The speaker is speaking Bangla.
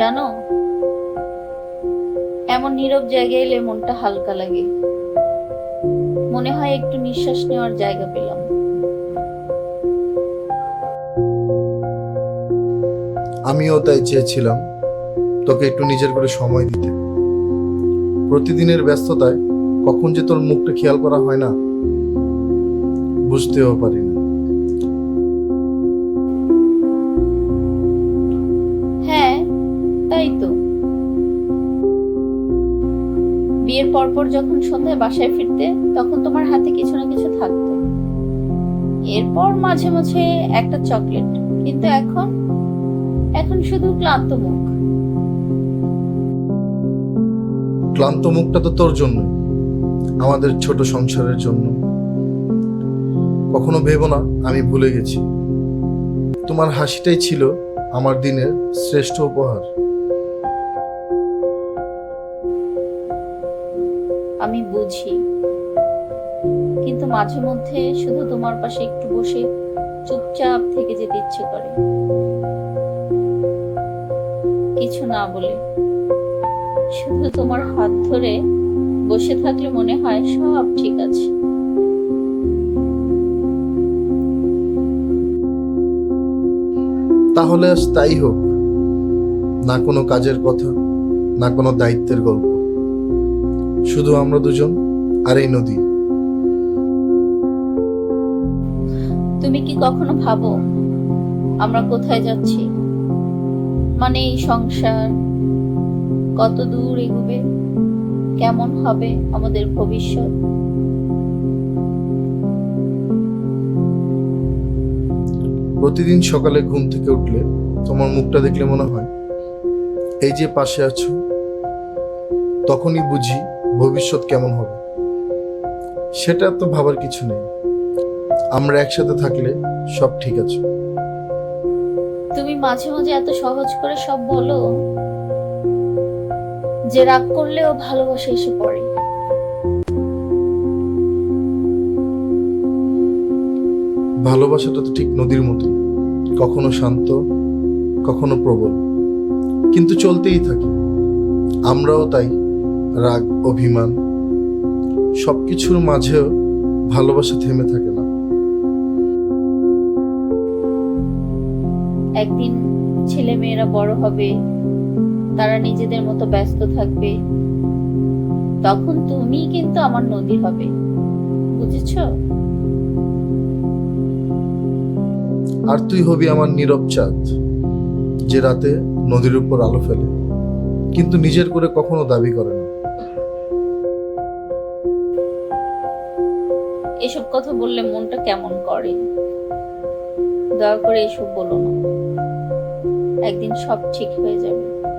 জানো? এমন নীরব জায়গায় এলে মনটা হালকা লাগে। মনে হয় একটু নিঃশ্বাস নেওয়ার জায়গা পেলাম। আমিও তাই চেয়েছিলাম তোকে একটু নিজের করে সময় দিতে। প্রতিদিনের ব্যস্ততায় কখন যে তোর মুখটা খেয়াল করা হয় না, বুঝতেও পারি না বিয়ের পরপর যখন সন্ধ্যায় বাসায় ফিরতে, তখন তোমার হাতে কিছু না কিছু থাকতো। এরপর মাঝে মাঝে একটা চকলেট, কিন্তু এখন এখন শুধু ক্লান্ত মুখ। ক্লান্ত মুখটা তো তোর জন্য, আমাদের ছোট সংসারের জন্য। কখনো ভেবো না, আমি ভুলে গেছি। তোমার হাসিটাই ছিল আমার দিনের শ্রেষ্ঠ উপহার। আমি বুঝি। কিন্তু মাঝে মধ্যে শুধু তোমার পাশে একটু বসে চুপচাপ থেকে যেতে ইচ্ছে করে। কিছু না বলে। শুধু তোমার হাত ধরে বসে থাকলে মনে হয় সব ঠিক আছে। তাহলে আজ তাই হোক। না কোনো কাজের কথা, না কোনো দায়িত্বের গল্প। শুধু আমরা দুজন আর এই নদী। তুমি কি কখনো ভাবো আমরা কোথায় যাচ্ছি? মানে এই সংসার কত দূর এগোবে? কেমন হবে আমাদের ভবিষ্যৎ? প্রতিদিন সকালে ঘুম থেকে উঠলে তোমার মুখটা দেখলে মনে হয় এই যে পাশে আছো তখনই বুঝি ভবিষ্যৎ কেমন হবে? সেটা তো ভাবার কিছু নেই। আমরা একসাথে থাকলে সব ঠিক আছে। তুমি মাঝে মাঝে এত সহজ করে সব বলো যে রাগ করলেও ভালোবাসা এসে পড়ে। ভালোবাসাটা তো ঠিক নদীর মতো কখনো শান্ত কখনো প্রবল। কিন্তু চলতেই থাকে। আমরাও তাই। রাগ অভিমান সবকিছুর মাঝেও ভালোবাসা থেমে থাকে না। একদিন ছেলে মেয়েরা বড় হবে তারা নিজেদের মতো ব্যস্ত থাকবে। তখন তুমি কিন্তু আমার নদী হবে বুঝেছ? আর তুই হবি আমার নীরব চাঁদ যে রাতে নদীর উপর আলো ফেলে কিন্তু নিজের করে কখনো দাবি করে না। এসব কথা বললে মনটা কেমন করে? দয়া করে এসব বলো না। একদিন সব ঠিক হয়ে যাবে।